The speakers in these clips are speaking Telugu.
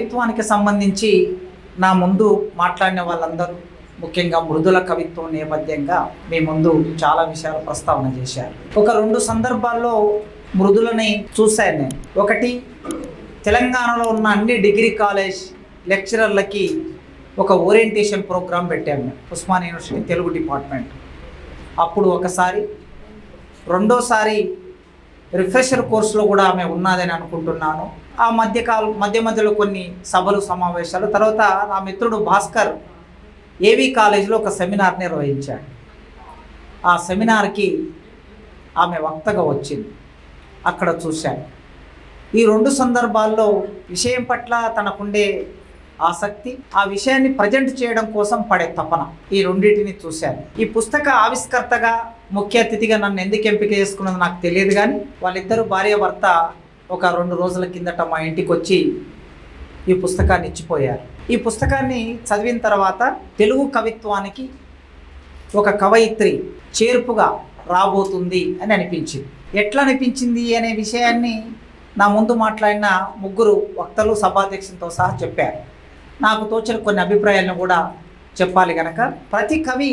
కవిత్వానికి సంబంధించి నా ముందు మాట్లాడిన వాళ్ళందరూ ముఖ్యంగా మృదుల కవిత్వం నేపథ్యంగా మీ ముందు చాలా విషయాలు ప్రస్తావన చేశారు. ఒక రెండు సందర్భాల్లో మృదులని చూశాను నేను. ఒకటి తెలంగాణలో ఉన్న అన్ని డిగ్రీ కాలేజ్ లెక్చరర్లకి ఒక ఓరియంటేషన్ ప్రోగ్రాం పెట్టాము మేము ఉస్మాన్ యూనివర్సిటీ తెలుగు డిపార్ట్మెంట్. అప్పుడు ఒకసారి రెండోసారి రిఫ్రెషర్ కోర్సులో కూడా ఆమె ఉన్నదని అనుకుంటున్నాను. ఆ మధ్యకాలం మధ్య మధ్యలో కొన్ని సభలు సమావేశాలు. తర్వాత నా మిత్రుడు భాస్కర్ ఏవి కాలేజీలో ఒక సెమినార్ నిర్వహించాడు. ఆ సెమినార్కి ఆమె వక్తగా వచ్చింది. అక్కడ చూశాను. ఈ రెండు సందర్భాల్లో విషయం పట్ల తనకుండే ఆసక్తి ఆ విషయాన్ని ప్రజెంట్ చేయడం కోసం పడే తపన ఈ రెండింటిని చూశాను. ఈ పుస్తక ఆవిష్కర్తగా ముఖ్య అతిథిగా నన్ను ఎందుకు ఎంపిక చేసుకున్నది నాకు తెలియదు కానీ వాళ్ళిద్దరు భార్య భర్త ఒక రెండు రోజుల కిందట మా ఇంటికి వచ్చి ఈ పుస్తకాన్ని ఇచ్చిపోయారు. ఈ పుస్తకాన్ని చదివిన తర్వాత తెలుగు కవిత్వానికి ఒక కవయిత్రి చేర్పుగా రాబోతుంది అని అనిపించింది. ఎట్లా అనిపించింది అనే విషయాన్ని నా ముందు మాట్లాడిన ముగ్గురు వక్తలు సభాధ్యక్షులతో సహా చెప్పారు. నాకు తోచిన కొన్ని అభిప్రాయాలను కూడా చెప్పాలి కనుక ప్రతి కవి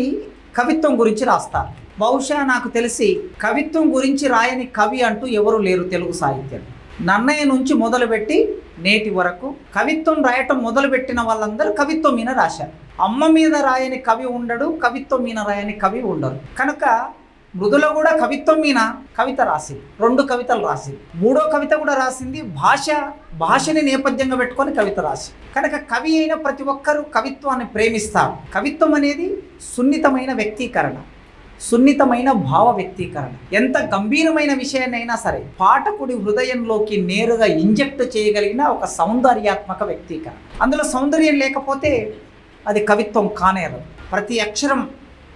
కవిత్వం గురించి రాస్తారు. బహుశా నాకు తెలిసి కవిత్వం గురించి రాయని కవి అంటూ ఎవరు లేరు తెలుగు సాహిత్యం నన్నయ్య నుంచి మొదలుపెట్టి నేటి వరకు కవిత్వం రాయటం మొదలుపెట్టిన వాళ్ళందరూ కవిత్వం మీద రాశారు. అమ్మ మీద రాయని కవి ఉండడు కవిత్వం మీద రాయని కవి ఉండరు. కనుక మృదుల కూడా కవిత్వం మీద కవిత రాసింది రెండు కవితలు రాసింది. మూడో కవిత కూడా రాసింది భాష భాషని నేపథ్యంగా పెట్టుకొని కవిత రాసి కనుక కవి అయిన ప్రతి ఒక్కరూ కవిత్వాన్ని ప్రేమిస్తారు. కవిత్వం అనేది సున్నితమైన వ్యక్తీకరణ. సున్నితమైన భావ వ్యక్తీకరణ. ఎంత గంభీరమైన విషయాన్నైనా సరే పాఠకుడి హృదయంలోకి నేరుగా ఇంజెక్ట్ చేయగలిగిన ఒక సౌందర్యాత్మక వ్యక్తీకరణ. అందులో సౌందర్యం లేకపోతే అది కవిత్వం కానేరదు ప్రతి అక్షరం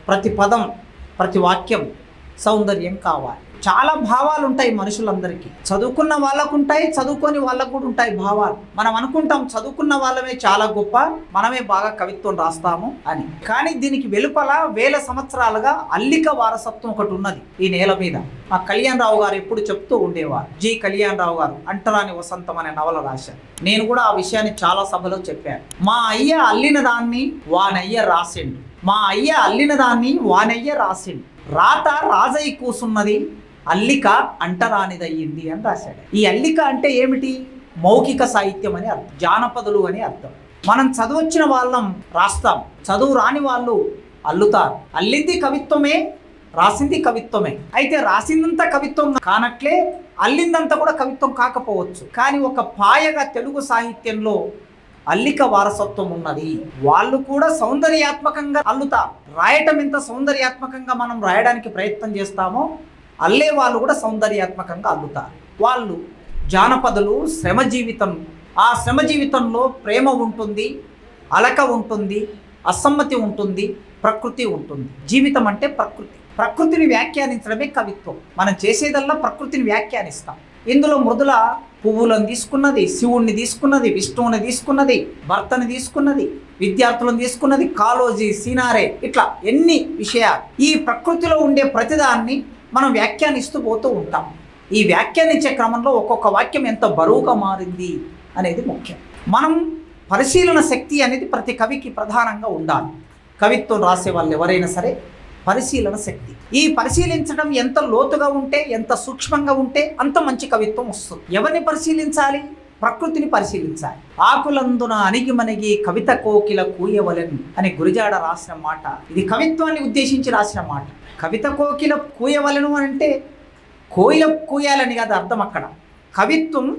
ప్రతి పదం ప్రతి వాక్యం సౌందర్యం కావాలి. చాలా భావాలు ఉంటాయి మనుషులందరికీ. చదువుకున్న వాళ్ళకు ఉంటాయి చదువుకొని వాళ్ళకు కూడా ఉంటాయి భావాలు. మనం అనుకుంటాం చదువుకున్న వాళ్ళమే చాలా గొప్ప మనమే బాగా కవిత్వం రాస్తాము అని. కానీ దీనికి వెలుపల వేల సంవత్సరాలుగా అల్లిక వారసత్వం ఒకటి ఉన్నది ఈ నేల మీద. మా కళ్యాణ్ రావు గారు ఎప్పుడు చెప్తూ ఉండేవారు జి కళ్యాణ్ రావు గారు అంటరాని వసంతం అనే నవల రాశారు. నేను కూడా ఆ విషయాన్ని చాలా సభలో చెప్పాను. మా అయ్య అల్లిన దాన్ని వానయ్య రాసిండు. మా అయ్య అల్లిన దాన్ని వానయ్య రాసిండు. రాత రాజయ్య కూసున్నది అల్లిక అంటరానిదయ్యింది అని రాశాడు. ఈ అల్లిక అంటే ఏమిటి? మౌఖిక సాహిత్యం అని అర్థం. జానపదులు అని అర్థం. మనం చదువచ్చిన వాళ్ళం రాస్తాం. చదువు రాని వాళ్ళు అల్లుతారు. అల్లింది కవిత్వమే రాసింది కవిత్వమే. అయితే రాసిందంతా కవిత్వం కానట్లే అల్లిందంతా కూడా కవిత్వం కాకపోవచ్చు. కానీ ఒక పాయగా తెలుగు సాహిత్యంలో అల్లిక వారసత్వం ఉన్నది. వాళ్ళు కూడా సౌందర్యాత్మకంగా అల్లుతారు. రాయటం ఎంత సౌందర్యాత్మకంగా మనం రాయడానికి ప్రయత్నం చేస్తామో అల్లే వాళ్ళు కూడా సౌందర్యాత్మకంగా అల్లుతారు. వాళ్ళు జానపదులు శ్రమ జీవితం ఆ శ్రమ జీవితంలో ప్రేమ ఉంటుంది అలక ఉంటుంది అసమ్మతి ఉంటుంది ప్రకృతి ఉంటుంది. జీవితం అంటే ప్రకృతి. ప్రకృతిని వ్యాఖ్యానించడమే కవిత్వం. మనం చేసేదల్లా ప్రకృతిని వ్యాఖ్యానిస్తాం. ఇందులో మృదుల పువ్వులను తీసుకున్నది శివుణ్ణి తీసుకున్నది విష్ణువుని తీసుకున్నది భర్తని తీసుకున్నది విద్యార్థులను తీసుకున్నది కాలోజీ సీనారే ఇట్లా ఎన్ని విషయాలు. ఈ ప్రకృతిలో ఉండే ప్రతిదాన్ని మనం వ్యాఖ్యానిస్తూ పోతూ ఉంటాం. ఈ వ్యాఖ్యానించే క్రమంలో ఒక్కొక్క వాక్యం ఎంత బరువుగా మారింది అనేది ముఖ్యం. మనం పరిశీలన శక్తి అనేది ప్రతి కవికి ప్రధానంగా ఉండాలి. కవిత్వం రాసే వాళ్ళు ఎవరైనా సరే పరిశీలన శక్తి. ఈ పరిశీలించడం ఎంత లోతుగా ఉంటే ఎంత సూక్ష్మంగా ఉంటే అంత మంచి కవిత్వం వస్తుంది. ఎవరిని పరిశీలించాలి? ప్రకృతిని పరిశీలించాలి. ఆకులందున అణిగిమణిగి కవిత కోకిల కూయవలని అని గురిజాడ రాసిన మాట. ఇది కవిత్వాన్ని ఉద్దేశించి రాసిన మాట. కవిత కోకిల కూయవలను అంటే కోయిల కూయాలని కాదు అర్థం అక్కడ. కవిత్వం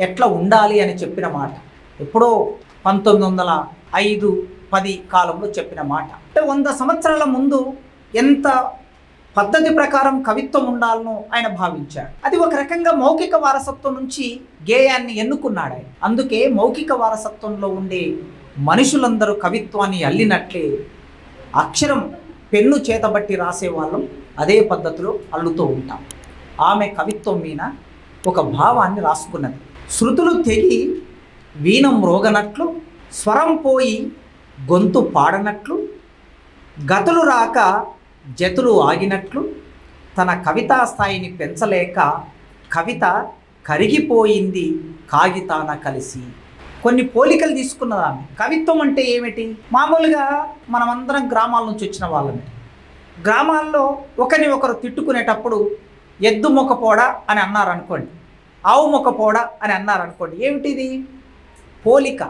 ఎట్లా ఉండాలి అని చెప్పిన మాట. ఎప్పుడో పంతొమ్మిది వందల ఐదు పది కాలంలో చెప్పిన మాట. అంటే వంద సంవత్సరాల ముందు ఎంత పద్ధతి ప్రకారం కవిత్వం ఉండాలనో ఆయన భావించాడు. అది ఒక రకంగా మౌఖిక వారసత్వం నుంచి గేయాన్ని ఎన్నుకున్నాడు ఆయన. అందుకే మౌఖిక వారసత్వంలో ఉండే మనుషులందరూ కవిత్వాన్ని అల్లినట్లే అక్షరం పెన్ను చేతబట్టి రాసేవాళ్ళం అదే పద్ధతిలో అల్లుతూ ఉంటాం. ఆమె కవిత్వం మీద ఒక భావాన్ని రాసుకున్నది. శృతులు తెగి వీణం రోగనట్లు స్వరం పోయి గొంతు పాడనట్లు గతులు రాక జతులు ఆగినట్లు తన కవితా స్థాయిని పెంచలేక కవిత కరిగిపోయింది కాగితాన కలిసి. కొన్ని పోలికలు తీసుకున్నది ఆమె. కవిత్వం అంటే ఏమిటి? మామూలుగా మనమందరం గ్రామాల నుంచి వచ్చిన వాళ్ళమే. గ్రామాల్లో ఒకరిని ఒకరు తిట్టుకునేటప్పుడు ఎద్దు మొక్కపోడ అని అన్నారు అనుకోండి ఆవు మొక్కపోడ అని అన్నారు అనుకోండి ఏమిటిది? పోలిక.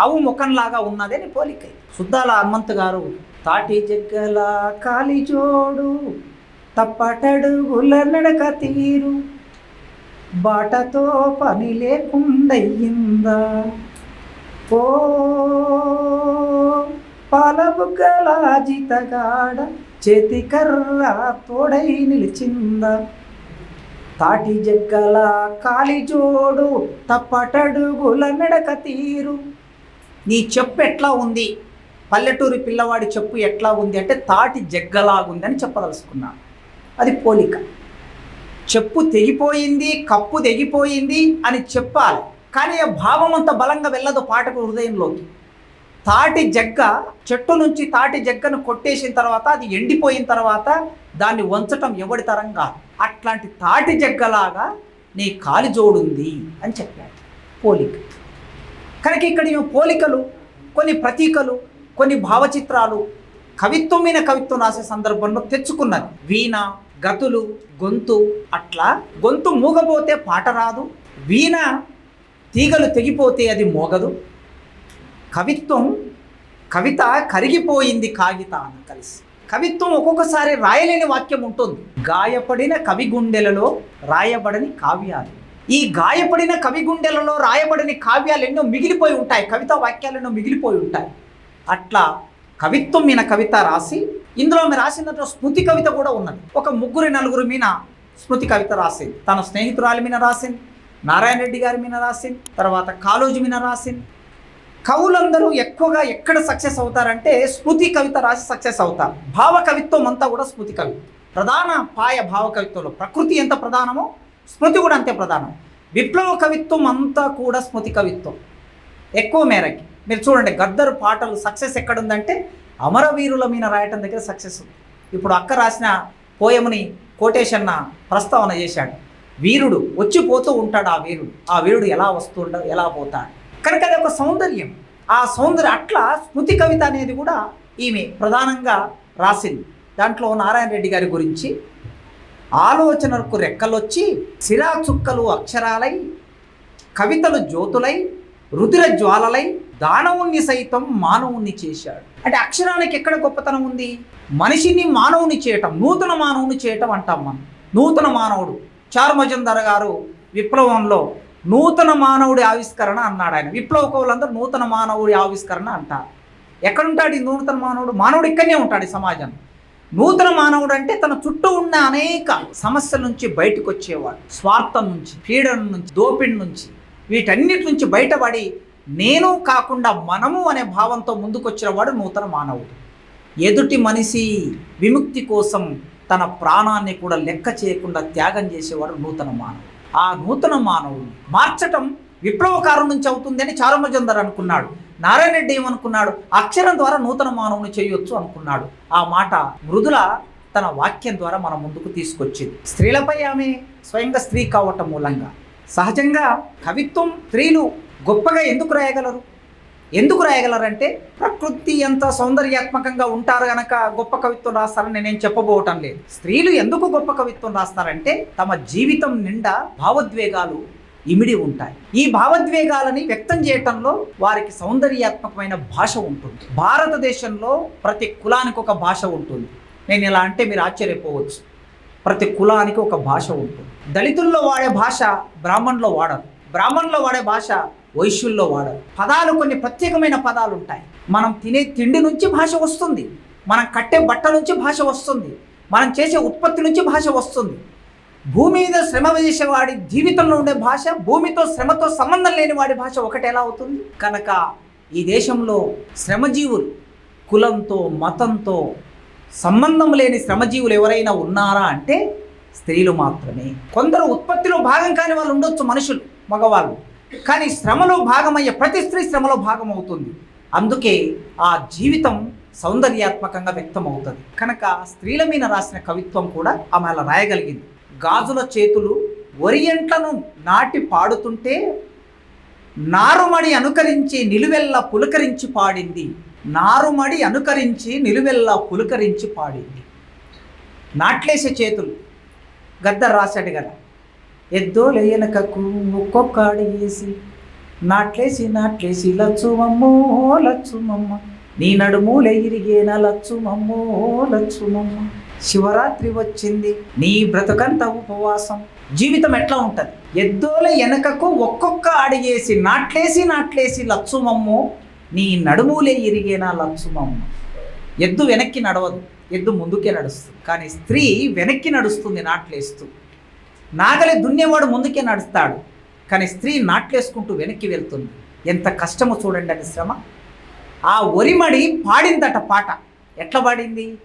ఆవు ముఖంలాగా ఉన్నదని పోలిక. సుద్దాల హనుమంత్ గారు తాటి జగ్గల కాలిజోడు తప్పటడుగుల నడక తీరు బాటతో పని లేకుండయ్యిందా ఓ పాలబుగ్గల చేతి చేతికర్ర తోడై నిలిచింద. తాటి జగ్గల కాలిజోడు తప్పటడుగుల నడక తీరు. నీ చెప్పు ఎట్లా ఉంది? పల్లెటూరి పిల్లవాడి చెప్పు ఎట్లా ఉంది అంటే తాటి జగ్గలాగుంది అని చెప్పదలుచుకున్నాను అది పోలిక. చెప్పు తెగిపోయింది కప్పు తెగిపోయింది అని చెప్పాలి. కానీ ఆ భావం అంత బలంగా వెళ్ళదు పాటకు హృదయంలోకి. తాటి జగ్గ చెట్టు నుంచి తాటి జగ్గను కొట్టేసిన తర్వాత అది ఎండిపోయిన తర్వాత దాన్ని వంచటం ఎవడి తరం కాదు. అట్లాంటి తాటి జగ్గలాగా నీ కాలి జోడుంది అని చెప్పాడు పోలిక. కనుక ఇక్కడ ఈ పోలికలు కొన్ని ప్రతీకలు కొన్ని భావచిత్రాలు కవిత్వం మీద కవిత్వం రాసే సందర్భంలో తెచ్చుకున్నది. వీణ గతులు గొంతు అట్లా గొంతు మూగపోతే పాట రాదు. వీణ తీగలు తెగిపోతే అది మోగదు. కవిత్వం కవిత కరిగిపోయింది కాగితాన కలిసి. కవిత్వం ఒక్కొక్కసారి రాయలేని వాక్యం ఉంటుంది. గాయపడిన కవి గుండెలలో రాయబడని కావ్యాలు. ఈ గాయపడిన కవి గుండెలలో రాయబడని కావ్యాలు ఎన్నో మిగిలిపోయి ఉంటాయి. కవితా వాక్యాలు ఎన్నో మిగిలిపోయి ఉంటాయి. అట్లా కవిత్వం మీద కవిత రాసి ఇందులో ఆమె రాసినట్టు స్మృతి కవిత కూడా ఉన్నది. ఒక ముగ్గురు నలుగురు మీద స్మృతి కవిత రాసింది. తన స్నేహితురాలి మీద రాసింది. నారాయణ రెడ్డి గారి మీద రాసింది తర్వాత కాళోజీ మీద రాసింది. కవులందరూ ఎక్కువగా ఎక్కడ సక్సెస్ అవుతారంటే స్మృతి కవిత రాసి సక్సెస్ అవుతారు. భావ కవిత్వం అంతా కూడా స్మృతి కవిత్వం ప్రధాన పాయ భావ కవిత్వంలో ప్రకృతి ఎంత ప్రధానమో స్మృతి కూడా అంతే ప్రధానం. విప్లవ కవిత్వం అంతా కూడా స్మృతి కవిత్వం. ఎక్కువ మేరకి. మీరు చూడండి గద్దరు పాటలు సక్సెస్ ఎక్కడుందంటే అమరవీరుల మీద రాయటం దగ్గర సక్సెస్ ఉంది. ఇప్పుడు అక్క రాసిన పోయముని కోటేశన్న ప్రస్తావన చేశాడు. వీరుడు వచ్చిపోతూ ఉంటాడు ఆ వీరుడు. ఆ వీరుడు ఎలా వస్తుండ ఎలా పోతాడు? కనుక అది ఒక సౌందర్యం. ఆ సౌందర్యం అట్లా స్మృతి కవిత అనేది కూడా ఈమె ప్రధానంగా రాసింది. దాంట్లో నారాయణ రెడ్డి గారి గురించి ఆలోచనకు రెక్కలొచ్చి సిరా చుక్కలు అక్షరాలై కవితలు జ్యోతులై రుధిర జ్వాలలై దానవుణ్ణి సైతం మానవుణ్ణి చేశాడు. అంటే అక్షరానికి ఎక్కడ గొప్పతనం ఉంది? మనిషిని మానవుని చేయటం నూతన మానవుని చేయటం అంటాం మనం. నూతన మానవుడు. చారుమజందర్ గారు విప్లవంలో నూతన మానవుడి ఆవిష్కరణ అన్నాడు ఆయన. విప్లవ కవులందరూ నూతన మానవుడి ఆవిష్కరణ అంటారు. ఎక్కడుంటాడు ఈ నూతన మానవుడు? మానవుడు ఇక్కడనే ఉంటాడు ఈ సమాజం నూతన మానవుడు అంటే తన చుట్టూ ఉన్న అనేక సమస్యల నుంచి బయటకు వచ్చేవాడు స్వార్థం నుంచి పీడన నుంచి దోపిడి నుంచి వీటన్నిటి నుంచి బయటపడి నేను కాకుండా మనము అనే భావంతో ముందుకొచ్చిన వాడు నూతన మానవుడు. ఎదుటి మనిషి విముక్తి కోసం తన ప్రాణాన్ని కూడా లెక్క చేయకుండా త్యాగం చేసేవాడు నూతన మానవుడు. ఆ నూతన మానవుడు మార్చటం విప్లవకారం నుంచి అవుతుందని అని చారుమజందర్ అనుకున్నాడు. నారాయణ రెడ్డి ఏమనుకున్నాడు? అక్షరం ద్వారా నూతన మానవుని చేయొచ్చు అనుకున్నాడు. ఆ మాట మృదుల తన వాక్యం ద్వారా మన ముందుకు తీసుకొచ్చింది. స్త్రీలపై ఆమె స్వయంగా స్త్రీ కావటం మూలంగా. సహజంగా కవిత్వం స్త్రీలు గొప్పగా ఎందుకు రాయగలరు? ఎందుకు రాయగలరంటే ప్రకృతి ఎంత సౌందర్యాత్మకంగా ఉంటారు గనక గొప్ప కవిత్వం రాస్తారని నేనేం చెప్పబోవటం లేదు. స్త్రీలు ఎందుకు గొప్ప కవిత్వం రాస్తారంటే తమ జీవితం నిండా భావోద్వేగాలు ఇమిడి ఉంటాయి. ఈ భావోద్వేగాలని వ్యక్తం చేయటంలో వారికి సౌందర్యాత్మకమైన భాష ఉంటుంది. భారతదేశంలో ప్రతి కులానికి ఒక భాష ఉంటుంది. నేను ఇలా అంటే మీరు ఆశ్చర్యపోవచ్చు. ప్రతి కులానికి ఒక భాష ఉంటుంది. దళితుల్లో వాడే భాష బ్రాహ్మణులో వాడరు. బ్రాహ్మణులో వాడే భాష వైశ్యుల్లో వాడరు. పదాలు కొన్ని ప్రత్యేకమైన పదాలు ఉంటాయి మనం తినే తిండి నుంచి భాష వస్తుంది. మనం కట్టే బట్ట నుంచి భాష వస్తుంది. మనం చేసే ఉత్పత్తి నుంచి భాష వస్తుంది. భూమి మీద శ్రమ చేసేవాడి జీవితంలో ఉండే భాష భూమితో శ్రమతో సంబంధం లేని వాడి భాష ఒకటి ఎలా అవుతుంది? కనుక ఈ దేశంలో శ్రమజీవులు కులంతో మతంతో సంబంధం లేని శ్రమజీవులు ఎవరైనా ఉన్నారా అంటే స్త్రీలు మాత్రమే. కొందరు ఉత్పత్తిలో భాగం కాని వాళ్ళు ఉండొచ్చు మనుషులు మగవాళ్ళు. కానీ శ్రమలో భాగమయ్యే ప్రతి స్త్రీ శ్రమలో భాగం అవుతుంది అందుకే ఆ జీవితం సౌందర్యాత్మకంగా వ్యక్తం అవుతుంది కనుక స్త్రీల మీద రాసిన కవిత్వం కూడా ఆమె అలా రాయగలిగింది. గాజుల చేతులు ఒరియంట్లను నాటి పాడుతుంటే నారుమడి అనుకరించి నిలువెల్ల పులకరించి పాడింది. నారుమడి అనుకరించి నిలువెల్ల పులకరించి పాడింది. నాట్లేసే చేతులు. గద్దర్ రాశాడు కదా. ఎద్దోలే వెనకకు ఒక్కొక్క వేసి నాట్లేసి నాట్లేసి లచ్చుమమ్మో లచ్చుమమ్మ. నీ నడుమూలే ఇరిగేన లచ్చుమమ్మో లచ్చుమమ్మ. శివరాత్రి వచ్చింది నీ బ్రతుకంత ఉపవాసం. జీవితం ఎట్లా ఉంటుంది? ఎద్దోల వెనకకు ఒక్కొక్క అడిగేసి నాట్లేసి నాట్లేసి లచ్చుమమ్మో. నీ నడుమూలే ఇరిగేనా లచ్చుమమ్మ. ఎద్దు వెనక్కి నడవదు ఎద్దు ముందుకే నడుస్తుంది. కానీ స్త్రీ వెనక్కి నడుస్తుంది నాట్లేస్తూ. నాగలి దున్నేవాడు ముందుకే నడుస్తాడు కానీ స్త్రీ నాట్లేసుకుంటూ వెనక్కి వెళ్తుంది. ఎంత కష్టమో చూడండి అది శ్రమ. ఆ ఒరిమడి పాడిందట పాట. ఎట్లా పాడింది?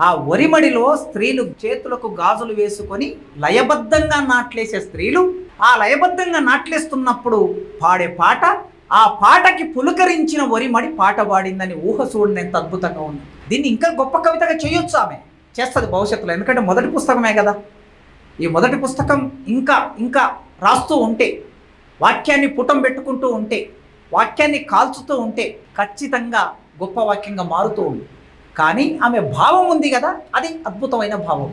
ఆ ఒరిమడిలో స్త్రీలు చేతులకు గాజులు వేసుకొని లయబద్ధంగా నాట్లేసే స్త్రీలు ఆ లయబద్ధంగా నాట్లేస్తున్నప్పుడు పాడే పాట ఆ పాటకి పులకరించిన ఒరిమడి పాట పాడిందని ఊహ చూడండి ఎంత అద్భుతంగా ఉంది. దీన్ని ఇంకా గొప్ప కవితగా చేయొచ్చు ఆమె. చేస్తుంది భవిష్యత్తులో ఎందుకంటే మొదటి పుస్తకమే కదా. ఈ మొదటి పుస్తకం ఇంకా ఇంకా రాస్తూ ఉంటే వాక్యాన్ని పుటం పెట్టుకుంటూ ఉంటే వాక్యాన్ని కాల్చుతూ ఉంటే ఖచ్చితంగా గొప్ప వాక్యంగా మారుతూ ఉంది. కానీ ఆమె భావం ఉంది కదా అది అద్భుతమైన భావం.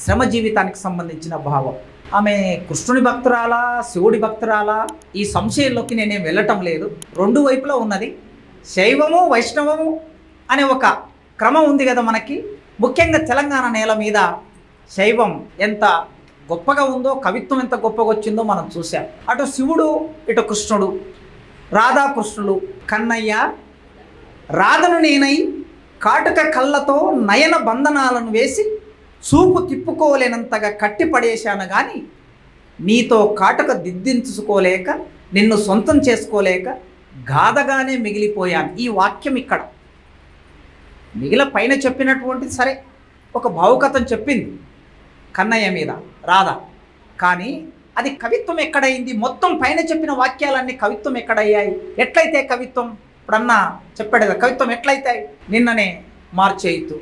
శ్రమ జీవితానికి సంబంధించిన భావం. ఆమె కృష్ణుని భక్తురాలా శివుడి భక్తురాలా ఈ సంశయంలోకి నేనేం వెళ్ళటం లేదు. రెండు వైపులా ఉన్నది. శైవము వైష్ణవము అనే ఒక క్రమం ఉంది కదా మనకి. ముఖ్యంగా తెలంగాణ నేల మీద శైవం ఎంత గొప్పగా ఉందో కవిత్వం ఎంత గొప్పగా వచ్చిందో మనం చూసాం అటు శివుడు ఇటు కృష్ణుడు. రాధాకృష్ణుడు. కన్నయ్య రాధను నేనై కాటుక కళ్ళతో నయన బంధనాలను వేసి చూపు తిప్పుకోలేనంతగా కట్టిపడేశాను కానీ నీతో కాటుక దిద్దించుకోలేక నిన్ను సొంతం చేసుకోలేక గాథగానే మిగిలిపోయాను. ఈ వాక్యం ఇక్కడ. మిగిల పైన చెప్పినటువంటి సరే ఒక భావుకథను చెప్పింది. కన్నయ్య మీద రాధ. కానీ అది కవిత్వం ఎక్కడైంది? మొత్తం పైన చెప్పిన వాక్యాలన్నీ కవిత్వం ఎక్కడయ్యాయి? ఎట్లయితే కవిత్వం? ఇప్పుడన్నా చెప్పాడు కదా కవిత్వం ఎట్లయితే నిన్ననే మార్చేయితు.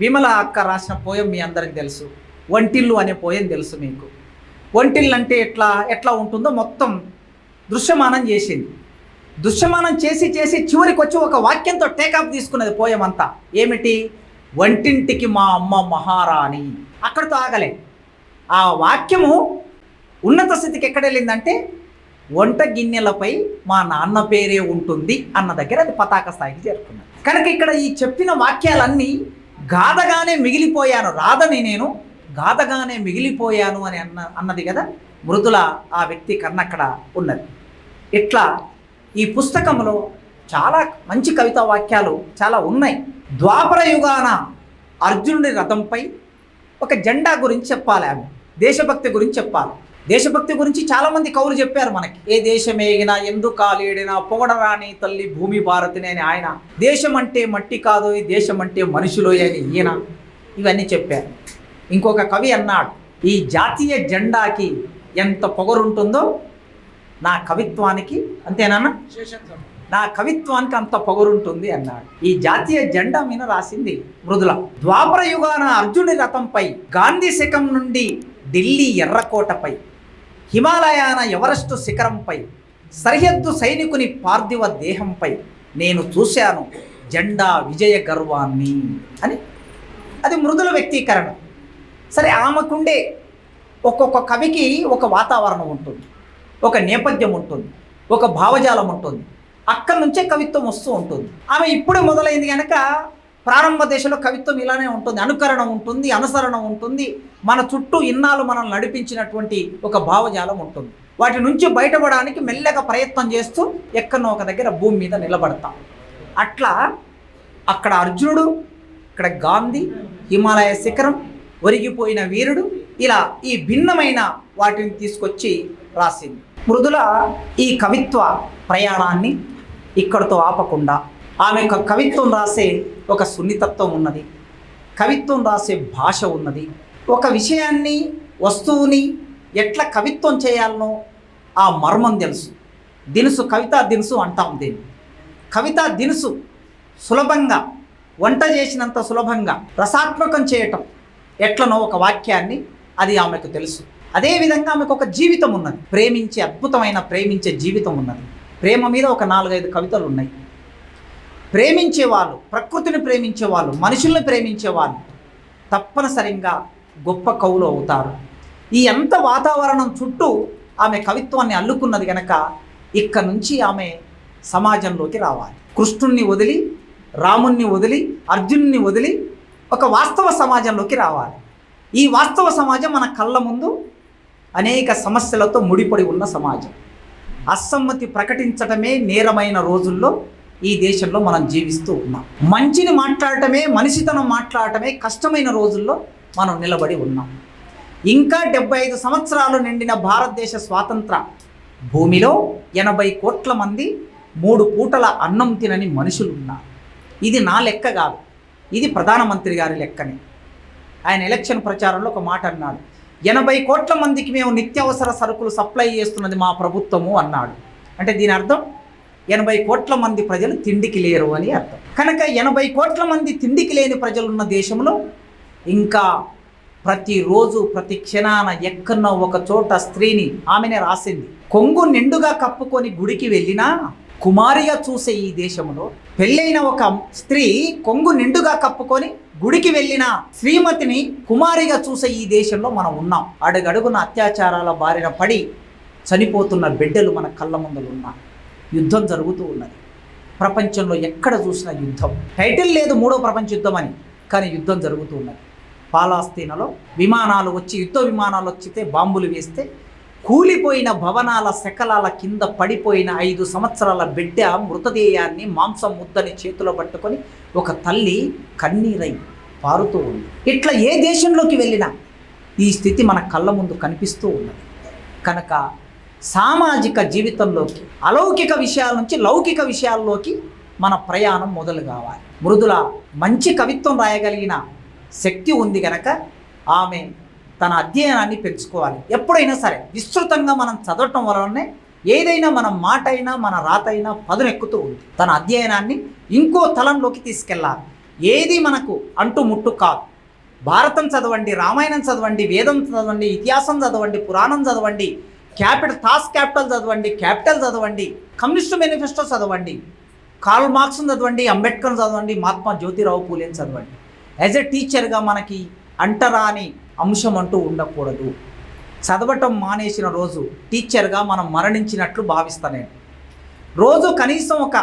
విమల అక్క రాసిన పోయం మీ అందరికి తెలుసు. వంటిల్లు అనే పోయం తెలుసు మీకు. వంటిల్లు అంటే ఎట్లా ఎట్లా ఉంటుందో మొత్తం దృశ్యమానం చేసింది. దృశ్యమానం చేసి చేసి చివరికి వచ్చి ఒక వాక్యంతో టేకాఫ్ తీసుకున్నది పోయం అంతా ఏమిటి? వంటింటికి మా అమ్మ మహారాణి. అక్కడితో ఆగలే. ఆ వాక్యము ఉన్నత స్థితికి ఎక్కడ వెళ్ళిందంటే వంట గిన్నెలపై మా నాన్న పేరే ఉంటుంది అన్న దగ్గర అది పతాక స్థాయికి చేరుకున్నది. కనుక ఇక్కడ ఈ చెప్పిన వాక్యాలన్నీ గాథగానే మిగిలిపోయాను రాదని నేను గాథగానే మిగిలిపోయాను అని అన్న అన్నది కదా మృదుల ఆ వ్యక్తి కన్నా అక్కడ ఉన్నది. ఇట్లా ఈ పుస్తకంలో చాలా మంచి కవితా వాక్యాలు చాలా ఉన్నాయి. ద్వాపర యుగాన అర్జునుడి రథంపై ఒక జెండా గురించి చెప్పాలి ఆమె. దేశభక్తి గురించి చెప్పాలి. దేశభక్తి గురించి చాలామంది కవులు చెప్పారు మనకి. ఏ దేశం ఏగినా ఎందు కాలేడినా పొగడరాని తల్లి భూమి భారతిని అని ఆయన. దేశం అంటే మట్టి కాదు ఈ దేశం అంటే మనుషులు అని ఈయన ఇవన్నీ చెప్పారు. ఇంకొక కవి అన్నాడు ఈ జాతీయ జెండాకి ఎంత పొగరుంటుందో నా కవిత్వానికి. అంతేనా నా కవిత్వానికి అంత పొగరుంటుంది అన్నాడు. ఈ జాతీయ జెండా మీద రాసింది మృదుల. ద్వాపర యుగాన అర్జుని రథంపై గాంధీ శకం నుండి ఢిల్లీ ఎర్రకోటపై హిమాలయాన ఎవరెస్టు శిఖరంపై సరిహద్దు సైనికుని పార్థివ దేహంపై నేను చూశాను జెండా విజయ గర్వాన్ని అని. అది మృదుల వ్యక్తీకరణ. సరే ఆమెకుండే ఒక్కొక్క కవికి ఒక వాతావరణం ఉంటుంది ఒక నేపథ్యం ఉంటుంది ఒక భావజాలం ఉంటుంది. అక్కడి నుంచే కవిత్వం వస్తూ ఉంటుంది. ఆమె ఇప్పుడే మొదలైంది కనుక ప్రారంభ దశలో కవిత్వం ఇలానే ఉంటుంది. అనుకరణ ఉంటుంది అనుసరణ ఉంటుంది. మన చుట్టూ ఇన్నాళ్ళు మనల్ని నడిపించినటువంటి ఒక భావజాలం ఉంటుంది. వాటి నుంచి బయటపడడానికి మెల్లగా ప్రయత్నం చేస్తూ ఎక్కడో ఒక దగ్గర భూమి మీద నిలబడతాం. అట్లా అక్కడ అర్జునుడు ఇక్కడ గాంధీ హిమాలయ శిఖరం ఒరిగిపోయిన వీరుడు ఇలా ఈ భిన్నమైన వాటిని తీసుకొచ్చి రాసింది. మృదుల ఈ కవిత్వ ప్రయాణాన్ని ఇక్కడతో ఆపకుండా ఆమె యొక్క కవిత్వం రాసే ఒక సున్నితత్వం ఉన్నది. కవిత్వం రాసే భాష ఉన్నది. ఒక విషయాన్ని వస్తువుని ఎట్లా కవిత్వం చేయాలనో ఆ మర్మం తెలుసు. దినుసు కవితా దినుసు అంటాం దీన్ని. కవితా దినుసు సులభంగా వంట చేసినంత సులభంగా రసాత్మకం చేయటం ఎట్లనో ఒక వాక్యాన్ని అది ఆమెకు తెలుసు. అదేవిధంగా ఆమెకు ఒక జీవితం ఉన్నది. ప్రేమించే అద్భుతమైన ప్రేమించే జీవితం ఉన్నది. ప్రేమ మీద ఒక నాలుగైదు కవితలు ఉన్నాయి. ప్రేమించే వాళ్ళు ప్రకృతిని ప్రేమించే వాళ్ళు మనుషుల్ని ప్రేమించే వాళ్ళు తప్పనిసరిగా గొప్ప కవులు అవుతారు. ఈ ఎంత వాతావరణం చుట్టూ ఆమె కవిత్వాన్ని అల్లుకున్నది గనక ఇక్కడ నుంచి ఆమె సమాజంలోకి రావాలి. కృష్ణుణ్ణి వదిలి రాముణ్ణి వదిలి అర్జునుని వదిలి ఒక వాస్తవ సమాజంలోకి రావాలి. ఈ వాస్తవ సమాజం మన కళ్ళ ముందు అనేక సమస్యలతో ముడిపడి ఉన్న సమాజం. అసమ్మతి ప్రకటించటమే నేరమైన రోజుల్లో ఈ దేశంలో మనం జీవిస్తూ ఉన్నాం. మంచిని మాట్లాడటమే మనిషితనం మాట్లాడటమే కష్టమైన రోజుల్లో మనం నిలబడి ఉన్నాం. ఇంకా డెబ్బై ఐదు సంవత్సరాలు నిండిన భారతదేశ స్వాతంత్ర భూమిలో ఎనభై కోట్ల మంది మూడు పూటల అన్నం తినని మనుషులు ఉన్నారు. ఇది నా లెక్క కాదు. ఇది ప్రధానమంత్రి గారి లెక్కనే. ఆయన ఎలక్షన్ ప్రచారంలో ఒక మాట అన్నాడు. ఎనభై కోట్ల మందికి మేము నిత్యావసర సరుకులు సప్లై చేస్తున్నది మా ప్రభుత్వము అన్నాడు. అంటే దీని అర్థం? ఎనభై కోట్ల మంది ప్రజలు తిండికి లేరు అని అర్థం. కనుక ఎనభై కోట్ల మంది తిండికి లేని ప్రజలు ఉన్న దేశంలో ఇంకా ప్రతిరోజు ప్రతి క్షణాన ఎక్కడో ఒక చోట స్త్రీని ఆమెనే రాసింది. కొంగు నిండుగా కప్పుకొని గుడికి వెళ్ళినా కుమారిగా చూసే ఈ దేశంలో పెళ్ళైన ఒక స్త్రీ కొంగు నిండుగా కప్పుకొని గుడికి వెళ్ళిన శ్రీమతిని కుమారిగా చూసే ఈ దేశంలో మనం ఉన్నాం. అడుగడుగున అత్యాచారాల బారిన పడి చనిపోతున్న బిడ్డలు మన కళ్ళ ముందలు ఉన్నాయి యుద్ధం జరుగుతూ ఉన్నది. ప్రపంచంలో ఎక్కడ చూసినా యుద్ధం. టైటిల్ లేదు మూడో ప్రపంచ యుద్ధం అని కానీ యుద్ధం జరుగుతూ ఉన్నది. పాలాస్తీనలో విమానాలు వచ్చి యుద్ధ విమానాలు వచ్చితే బాంబులు వేస్తే కూలిపోయిన భవనాల శకలాల కింద పడిపోయిన ఐదు సంవత్సరాల బిడ్డ మృతదేహాన్ని మాంసం ముద్దని చేతిలో పట్టుకొని ఒక తల్లి కన్నీరై పారుతూ ఉంది. ఇట్లా ఏ దేశంలోకి వెళ్ళినా ఈ స్థితి మన కళ్ళ ముందు కనిపిస్తూ ఉన్నది. కనుక సామాజిక జీవితంలోకి అలౌకిక విషయాల నుంచి లౌకిక విషయాల్లోకి మన ప్రయాణం మొదలు కావాలి. మృదుల మంచి కవిత్వం రాయగలిగిన శక్తి ఉంది కనుక ఆమె తన అధ్యయనాన్ని పెంచుకోవాలి. ఎప్పుడైనా సరే విస్తృతంగా మనం చదవటం వలనే ఏదైనా మన మాట అయినా మన రాత అయినా పదునెక్కుతూ ఉంది. తన అధ్యయనాన్ని ఇంకో తలంలోకి తీసుకెళ్ళాలి. ఏది మనకు అంటూ ముట్టు కాదు. భారతం చదవండి రామాయణం చదవండి వేదం చదవండి ఇతిహాసం చదవండి పురాణం చదవండి క్యాపిటల్ టాస్ క్యాపిటల్ చదవండి క్యాపిటల్ చదవండి కమ్యూనిస్ట్ మేనిఫెస్టో చదవండి కార్ల్ మార్క్స్ని చదవండి అంబేద్కర్ చదవండి మహాత్మా జ్యోతిరావు పూలేని చదవండి. యాజ్ ఎ టీచర్గా మనకి అంటరాని అంశం అంటూ ఉండకూడదు. చదవటం మానేసిన రోజు టీచర్గా మనం మరణించినట్లు భావిస్తా నేను. రోజు కనీసం ఒక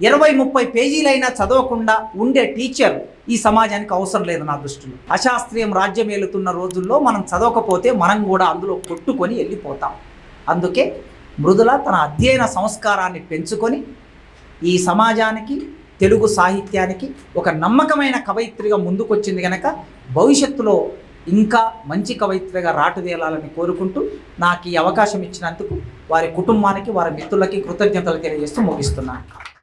ఇరవై ముప్పై పేజీలైనా చదవకుండా ఉండే టీచర్ ఈ సమాజానికి అవసరం లేదు నా దృష్టిలో. అశాస్త్రీయం రాజ్యం ఏలుతున్న రోజుల్లో మనం చదవకపోతే మనం కూడా అందులో కొట్టుకొని వెళ్ళిపోతాం. అందుకే మృదుల తన అధ్యయన సంస్కారాన్ని పెంచుకొని ఈ సమాజానికి తెలుగు సాహిత్యానికి ఒక నమ్మకమైన కవయిత్రిగా ముందుకొచ్చింది కనుక భవిష్యత్తులో ఇంకా మంచి కవయిత్రిగా రాటుదేలాలని కోరుకుంటూ నాకు ఈ అవకాశం ఇచ్చినందుకు వారి కుటుంబానికి వారి మిత్రులకి కృతజ్ఞతలు తెలియజేస్తూ ముగిస్తున్నాను.